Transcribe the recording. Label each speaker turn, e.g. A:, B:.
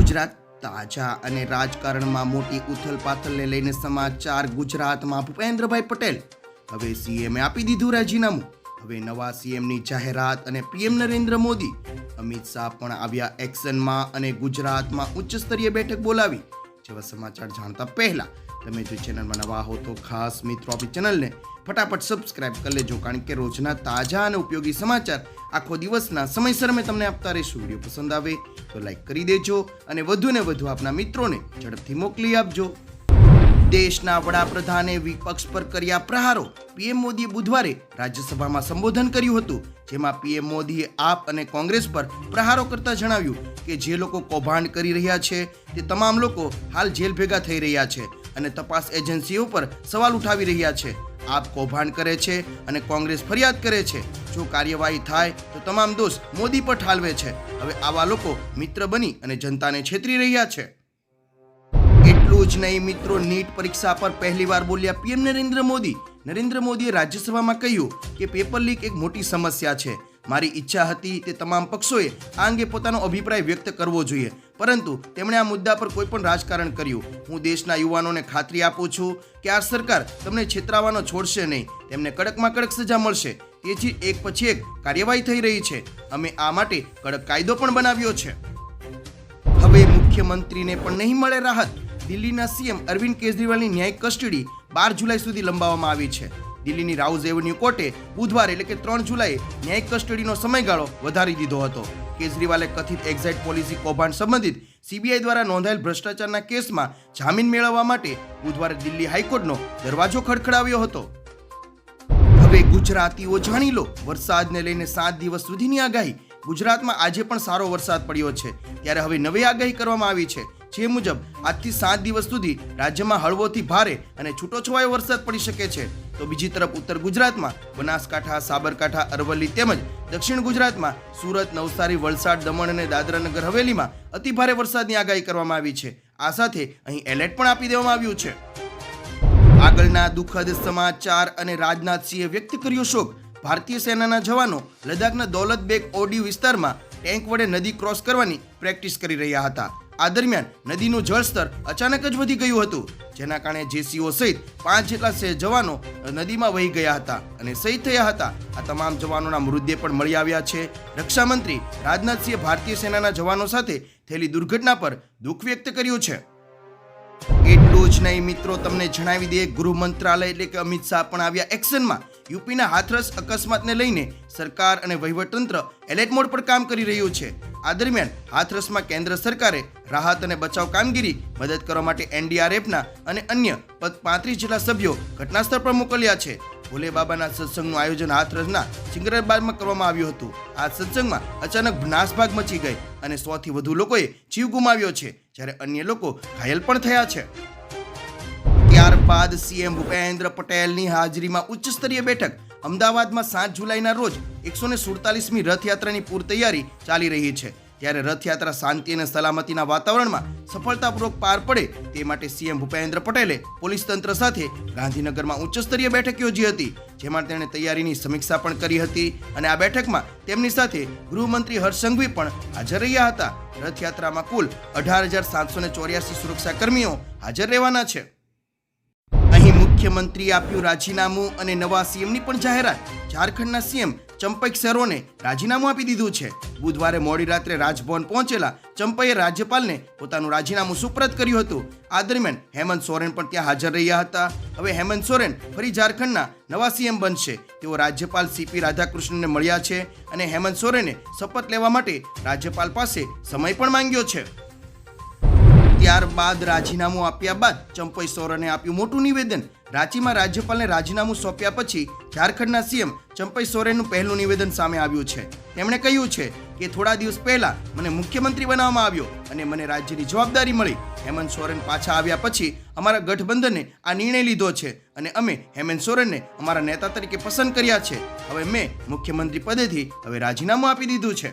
A: ગુજરાત તાજા અને રાજકારણમાં મોટી ઉથલપાથલને લઈને સમાચાર ગુજરાતમાં. ભૂપેન્દ્રભાઈ પટેલ, હવે સીએમે આપી દીધું રાજીનામું. હવે નવા સીએમની જાહેરાત અને પીએમ નરેન્દ્ર મોદી. અમિત શાહ પણ આવ્યા એક્શનમાં અને ગુજરાતમાં ઉચ્ચ સ્તરીય બેઠક બોલાવી. જેવા સમાચાર જાણતા પહેલાં તમે જો ચેનલમાં નવા હો તો ખાસ મિત્રો આપણી ચેનલને ફટાફટ સબસ્ક્રાઇબ કરી લેજો, કારણ કે રોજના તાજા અને ઉપયોગી સમાચાર આખો દિવસના સમયસર અમે તમને આપતા રહીશું. વીડિયો પસંદ આવે તો લાઈક કરી દેજો અને વધુને વધુ આપના મિત્રોને ઝડપથી મોકલી આપજો. દેશના વડાપ્રધાને વિપક્ષ પર કર્યા પ્રહારો પીએમ મોદીએ બુધવારે રાજ્યસભામાં સંબોધન કર્યું હતું, જેમાં પીએમ મોદીએ આપ અને કોંગ્રેસ પર પ્રહારો કરતા જણાવ્યું કે જે લોકો કૌભાંડ કરી રહ્યા છે, તે તમામ લોકો હાલ જેલ ભેગા થઈ રહ્યા છે અને તપાસ એજન્સીઓ પર સવાલ ઉઠાવી રહ્યા છે. આપ કૌભાંડ કરે છે અને કોંગ્રેસ ફરિયાદ કરે છે. જો કાર્યવાહી થાય, તો તમામ દોષ મોદી પર ઠાલવે છે. હવે આવા લોકો મિત્ર બની અને જનતાને છેતરી રહ્યા છે. એટલું જ નહીં, મિત્રો, નીટ પરીક્ષા પર પહેલીવાર બોલ્યા પીએમ નરેન્દ્ર મોદી. નરેન્દ્ર મોદીએ રાજ્યસભામાં કહ્યું કે પેપર લીક એક મોટી સમસ્યા છે. મારી ઈચ્છા હતી તે તમામ પક્ષોએ આ અંગે પોતાનો અભિપ્રાય વ્યક્ત કરવો જોઈએ. પરંતુ તેમણે આ મુદ્દા પર કોઈ પણ રાજકારણ કર્યું. હું દેશના યુવાનોને ખાતરી આપું છું કે આ સરકાર તમને છેતરાવાનો છોડશે નહીં. તેમને કડકમાં કડક સજા મળશે. તેથી એક પછી એક કાર્યવાહી થઈ રહી છે. અમે આ માટે કડક કાયદો પણ બનાવ્યો છે. હવે મુખ્યમંત્રીને પણ નહીં મળે રાહત. દિલ્હીના સીએમ અરવિંદ કેજરીવાલની ન્યાયિક કસ્ટડી બાર જુલાઈ સુધી લંબાવવામાં આવી છે. દિલ્હીની રાઉઝ એવન્યુ કોર્ટે બુધવારે એટલે કે ત્રણ જુલાઈએ ન્યાયિક કસ્ટડીનો સમયગાળો વધારી દીધો હતો. કેજરીવાલે કથિત એક્ઝાઇટ પોલિસી કૌભાંડ સંબંધિત સીબીઆઈ દ્વારા નોંધાયેલ ભ્રષ્ટાચારના કેસમાં જામીન મેળવવા માટે બુધવારે દિલ્હી હાઈકોર્ટનો દરવાજો ખડખડાવ્યો હતો. હવે ગુજરાતીઓ જાણી લો, વરસાદને લઈને સાત દિવસ સુધીની આગાહી. ગુજરાતમાં આજે પણ સારો વરસાદ પડ્યો છે. ત્યારે હવે નવી આગાહી કરવામાં આવી છે. જે મુજબ આજથી સાત દિવસ સુધી રાજ્યમાં હળવોથી ભારે અને છૂટોછવાયો વરસાદ પડી શકે છે. તો બીજી તરફ ઉત્તર ગુજરાતમાં બનાસકાંઠા, સાબરકાંઠા, અરવલ્લી તેમજ દક્ષિણ ગુજરાતમાં સુરત, નવસારી, વલસાડ, દમણ અને દાદરાનગર હવેલીમાં અતિભારે વરસાદની આગાહી કરવામાં આવી છે. આ સાથે અહીં એલર્ટ પણ આપી દેવામાં આવ્યું છે. આગળના દુઃખદ સમાચાર અને રાજનાથસિંહે વ્યક્ત કર્યો શોક. ભારતીય સેનાના જવાનો લદ્દાખના દૌલત બેગ ઓડી વિસ્તારમાં ટેન્ક વડે નદી ક્રોસ કરવાની પ્રેક્ટિસ કરી રહ્યા હતા. આ દરમિયાન નદીનું જળસ્તર અચાનક જ વધી ગયું હતું, જેના કારણે જેસીઓ સહિત પાંચ જેટલા જવાનો નદીમાં વહી ગયા હતા અને શહીદ થયા હતા. આ તમામ જવાનોના મૃતદેહ પણ મળી આવ્યા છે. રક્ષામંત્રી રાજનાથસિંહે ભારતીય સેનાના જવાનો સાથે થયેલી દુર્ઘટના પર દુઃખ વ્યક્ત કર્યું છે. એટલું જ નહીં મિત્રો, તમને જણાવી દઈએ, ગૃહ મંત્રાલય એટલે કે અમિત શાહ પણ આવ્યા એક્શનમાં. યુપીના હાથરસ અકસ્માતને લઈને સરકાર અને વહીવટતંત્ર એલર્ટ મોડ પર કામ કરી રહ્યું છે. આ દરમિયાન હાથરસમાં કેન્દ્ર સરકારે રાહત અને બચાવ કામગીરી, મદદ કરવા માટે એનડીઆરએફના અને અન્ય પાંત્રીસ જેટલા સભ્યો ઘટનાસ્થળ પર મોકલ્યા છે. ભોલે બાબાના સત્સંગનું આયોજન હાથરસના સિંગરાબાદમાં કરવામાં આવ્યું હતું. આ સત્સંગમાં અચાનક નાસભાગ મચી ગઈ અને સોથી વધુ લોકોએ જીવ ગુમાવ્યો છે, જ્યારે અન્ય લોકો ઘાયલ પણ થયા છે. ત્યારબાદ સીએમ ભૂપેન્દ્ર પટેલની હાજરીમાં ઉચ્ચ સ્તરીય બેઠક અમદાવાદમાં સાત જુલાઈના રોજ એકસો ને સુડતાલીસમી રથયાત્રાની પૂર તૈયારી ચાલી રહી છે. ત્યારે રથયાત્રા શાંતિ અને સલામતીના વાતાવરણમાં સફળતાપૂર્વક પાર પડે તે માટે સીએમ ભૂપેન્દ્ર પટેલે પોલીસ તંત્ર સાથે ગાંધીનગરમાં ઉચ્ચસ્તરીય બેઠક યોજી હતી, જેમાં તેણે તૈયારીની સમીક્ષા પણ કરી હતી અને આ બેઠકમાં તેમની સાથે ગૃહમંત્રી હર્ષ સંઘવી પણ હાજર રહ્યા હતા. રથયાત્રામાં કુલ અઢાર હજાર સાતસો ચોર્યાસી સુરક્ષા કર્મીઓ હાજર રહેવાના છે. મુખ્યમંત્રીએ આપ્યું રાજીનામું અને નવા સીએમની પણ જાહેરાત. ઝારખંડના સીએમ ચંપક સરોને રાજીનામું આપી દીધું છે. બુધવારે મોડી રાત્રે રાજભવન પહોંચેલા ચંપઈએ રાજ્યપાલને પોતાનું રાજીનામું સુપ્રત કર્યું હતું. આ દરમિયાન હેમંત સોરેન પણ ત્યાં હાજર રહ્યા હતા. હવે હેમંત સોરેન ફરી ઝારખંડના નવા સીએમ બનશે. તેઓ રાજ્યપાલ સીપી રાધાકૃષ્ણને મળ્યા છે અને હેમંત સોરેને શપથ લેવા માટે રાજ્યપાલ પાસે સમય પણ માંગ્યો છે. ત્યારબાદ રાજીનામું આપ્યા બાદ ચંપઈ સોરને આપ્યું મોટું નિવેદન. રાંચીમાં રાજ્યપાલને રાજીનામું સોંપ્યા પછી ઝારખંડના સીએમ ચંપઈ સોરેનનું પહેલું નિવેદન સામે આવ્યું છે. તેમણે કહ્યું છે કે થોડા દિવસ પહેલા મને મુખ્યમંત્રી બનાવવામાં આવ્યો અને મને રાજ્યની જવાબદારી મળી. હેમંત સોરેન પાછા આવ્યા પછી અમારા ગઠબંધને આ નિર્ણય લીધો છે અને અમે હેમંત સોરેનને અમારા નેતા તરીકે પસંદ કર્યા છે. હવે મેં મુખ્યમંત્રી પદેથી હવે રાજીનામું આપી દીધું છે.